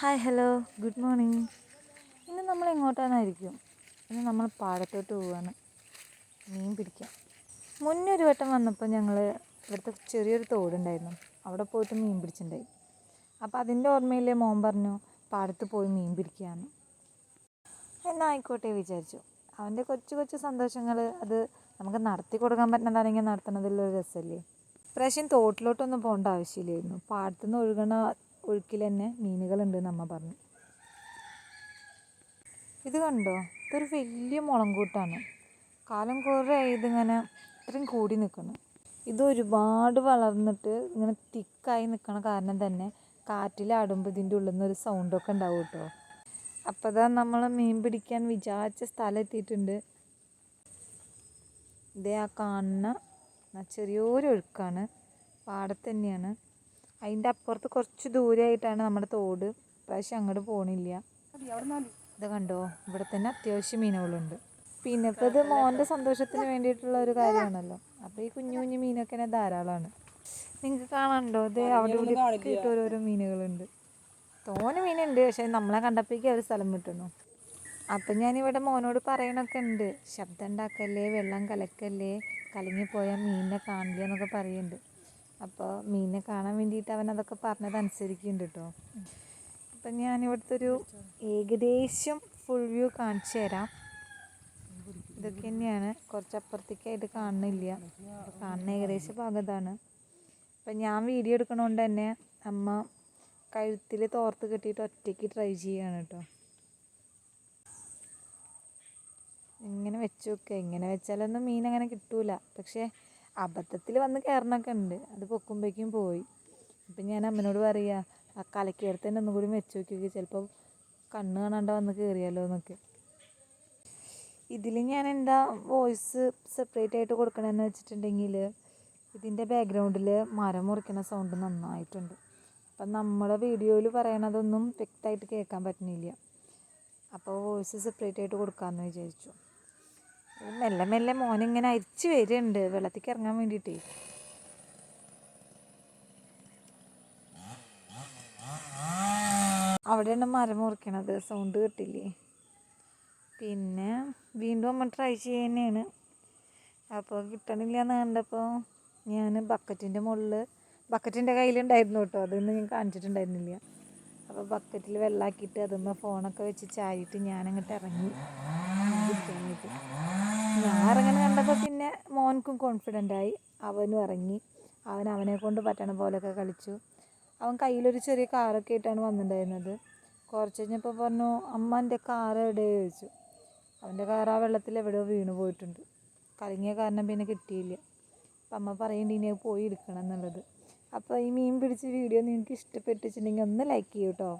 Hi hello good morning ഇന്ന് നമ്മൾ എങ്ങോട്ടാണായിരിക്കും? ഇന്ന് നമ്മൾ പാടത്തോട്ട് പോവാണ്. മീൻ പിടിക്കാം. മുന്നേ ഒരു വട്ടം വന്നപ്പോൾ ഞങ്ങൾ ഇവിടുത്തെ ചെറിയൊരു തോടുണ്ടായിരുന്നു. അവിടെ പോയിട്ട് മീൻ പിടിച്ചിട്ടുണ്ടായി അപ്പോൾ അതിന്റെ ഓർമ്മയിലെ മോൻ പറഞ്ഞു പാടത്ത് പോയി മീൻ പിടിക്കുകയാണ് എന്നായിക്കോട്ടെ വിചാരിച്ചു. അവന്റെ കൊച്ചു കൊച്ചു സന്തോഷങ്ങൾ അത് നമുക്ക് നടത്തി കൊടുക്കാൻ പറ്റുന്നതാണെങ്കിൽ നടത്തുന്നതിലൊരു രസമല്ലേ പ്രാവശ്യം തോട്ടിലോട്ടൊന്നും പോകേണ്ട ആവശ്യമില്ലായിരുന്നു. പാടത്തുനിന്ന് ഒഴുകണ ഒഴുക്കിൽ തന്നെ മീനുകളുണ്ട് നമ്മ പറഞ്ഞു. ഇത് കണ്ടോ? ഇതൊരു വലിയ മുളങ്കൂട്ടാണ്. കാലം കുറേ ഇതിങ്ങനെ ഇത്രയും കൂടി നിൽക്കുന്നു. ഇത് ഒരുപാട് വളർന്നിട്ട് ഇങ്ങനെ തിക്കായി നിൽക്കണ കാരണം തന്നെ കാറ്റിലാടുമ്പോൾ ഇതിന്റെ ഉള്ളിൽ നിന്ന് ഒരു സൗണ്ടൊക്കെ ഉണ്ടാവും കേട്ടോ. അപ്പോൾ അതാ നമ്മൾ മീൻ പിടിക്കാൻ വിചാരിച്ച സ്ഥലം എത്തിയിട്ടുണ്ട്. ഇതേ ആ കാണുന്ന ചെറിയൊരു ഒഴുക്കാണ്. പാടത്ത് തന്നെയാണ്. അതിന്റെ അപ്പുറത്ത് കുറച്ച് ദൂരമായിട്ടാണ് നമ്മുടെ തോട്. പ്രാവശ്യം അങ്ങോട്ട് പോണില്ല. ഇത് കണ്ടോ? ഇവിടെ തന്നെ അത്യാവശ്യം മീനുകളുണ്ട്. പിന്നെ ഇപ്പോൾ ഇത് മോന്റെ സന്തോഷത്തിന് വേണ്ടിയിട്ടുള്ള ഒരു കാര്യമാണല്ലോ. അപ്പോൾ ഈ കുഞ്ഞു കുഞ്ഞു മീനൊക്കെ തന്നെ ധാരാളമാണ്. നിങ്ങൾക്ക് കാണാനുണ്ടോ? ഇത് അവിടെ ആയിട്ട് ഓരോരോ മീനുകളുണ്ട്. തോന മീനുണ്ട് പക്ഷേ നമ്മളെ കണ്ടപ്പോഴേക്കും അവർ സ്ഥലം വിട്ടുന്നു. അപ്പം ഞാനിവിടെ മോനോട് പറയണൊക്കെ ഉണ്ട്. ശബ്ദം ഉണ്ടാക്കല്ലേ? വെള്ളം കലക്കല്ലേ? കലങ്ങിപ്പോയാൽ മീനിനെ കാണില്ല എന്നൊക്കെ പറയുന്നുണ്ട് അപ്പോൾ മീനെ കാണാൻ വേണ്ടിയിട്ട് അവൻ അതൊക്കെ പറഞ്ഞത് അനുസരിക്കുന്നുണ്ട് കേട്ടോ അപ്പം ഞാൻ ഇവിടുത്തെ ഒരു ഏകദേശം ഫുൾ വ്യൂ കാണിച്ചു തരാം. ഇതൊക്കെ തന്നെയാണ്. കുറച്ച് അപ്പുറത്തേക്കായിട്ട് കാണുന്നില്ല കാണുന്ന ഏകദേശം ഭാഗത്താണ്. അപ്പം ഞാൻ വീഡിയോ എടുക്കണോണ്ട് തന്നെ അമ്മ കഴുത്തിൽ തോർത്ത് കെട്ടിയിട്ട് ഒറ്റയ്ക്ക് ട്രൈ ചെയ്യാണ് കേട്ടോ ഇങ്ങനെ വെച്ച് നോക്കുക ഇങ്ങനെ വെച്ചാലൊന്നും മീൻ അങ്ങനെ കിട്ടൂല. പക്ഷേ അബദ്ധത്തിൽ വന്ന് കയറണൊക്കെ ഉണ്ട് അത് പൊക്കുമ്പോഴേക്കും പോയി. അപ്പം ഞാൻ അമ്മനോട് പറയുക ആ കലക്കിയെടുത്ത് തന്നെ ഒന്നും കൂടി വെച്ച് നോക്കി ചിലപ്പോൾ കണ്ണ് കാണാണ്ട് വന്ന് കയറിയാലോ എന്നൊക്കെ. ഇതിൽ ഞാൻ എന്താ വോയിസ് സെപ്പറേറ്റ് ആയിട്ട് കൊടുക്കണമെന്ന് വെച്ചിട്ടുണ്ടെങ്കിൽ ഇതിന്റെ ബാക്ക്ഗ്രൗണ്ടിൽ മരം മുറിക്കുന്ന സൗണ്ട് നന്നായിട്ടുണ്ട്. അപ്പം നമ്മളെ വീഡിയോയിൽ പറയണതൊന്നും വ്യക്തമായിട്ട് കേൾക്കാൻ പറ്റുന്നില്ല അപ്പോൾ വോയിസ് സെപ്പറേറ്റ് ആയിട്ട് കൊടുക്കാമെന്ന് വിചാരിച്ചു. മെല്ലെ മെല്ലെ മോനിങ്ങനെ അരിച്ച് വരുന്നുണ്ട് വെള്ളത്തേക്ക് ഇറങ്ങാൻ വേണ്ടിയിട്ടേ. അവിടെയാണ് മരം മുറിക്കണത്. സൗണ്ട് കിട്ടില്ലേ? പിന്നെ വീണ്ടും അമ്മ ട്രൈ ചെയ്യുന്നതാണ്. അപ്പോൾ കിട്ടണില്ല എന്ന് കണ്ടപ്പോൾ ഞാൻ ബക്കറ്റിന്റെ മുകളിൽ ബക്കറ്റിന്റെ കയ്യിലുണ്ടായിരുന്നു കേട്ടോ. അതൊന്നും ഞാൻ കാണിച്ചിട്ടുണ്ടായിരുന്നില്ല. അപ്പോൾ ബക്കറ്റിൽ വെള്ളമാക്കിയിട്ട് അതുമ്മ ഫോണൊക്കെ വെച്ച് ചാരിയിട്ട് ഞാനങ്ങോട്ട് ഇറങ്ങി. കിട്ടാനായിട്ട് ഞാൻ കണ്ടപ്പോൾ പിന്നെ മോൻക്കും കോൺഫിഡന്റ് ആയി. അവനും ഇറങ്ങി. അവൻ അവനെ കൊണ്ട് പറ്റണ പോലെയൊക്കെ കളിച്ചു. അവൻ കയ്യിലൊരു ചെറിയ കാറൊക്കെ ആയിട്ടാണ് വന്നിട്ടുണ്ടായിരുന്നത്. കുറച്ച് കഴിഞ്ഞപ്പോൾ പറഞ്ഞു അമ്മ എന്റെ കാർ എവിടെ? ചോദിച്ചു. അവന്റെ കാർ ആ വെള്ളത്തിൽ എവിടെയോ വീണ് പോയിട്ടുണ്ട്. കലങ്ങിയ കാരണം പിന്നെ കിട്ടിയില്ല. അപ്പം അമ്മ പറയുന്നുണ്ട് ഇനി പോയി എടുക്കണം എന്നുള്ളത്. അപ്പോൾ ഈ മീൻ പിടിച്ച വീഡിയോ നിങ്ങൾക്ക് ഇഷ്ടപ്പെട്ടിട്ടുണ്ടെങ്കിൽ ഒന്ന് ലൈക്ക് ചെയ്യൂ കേട്ടോ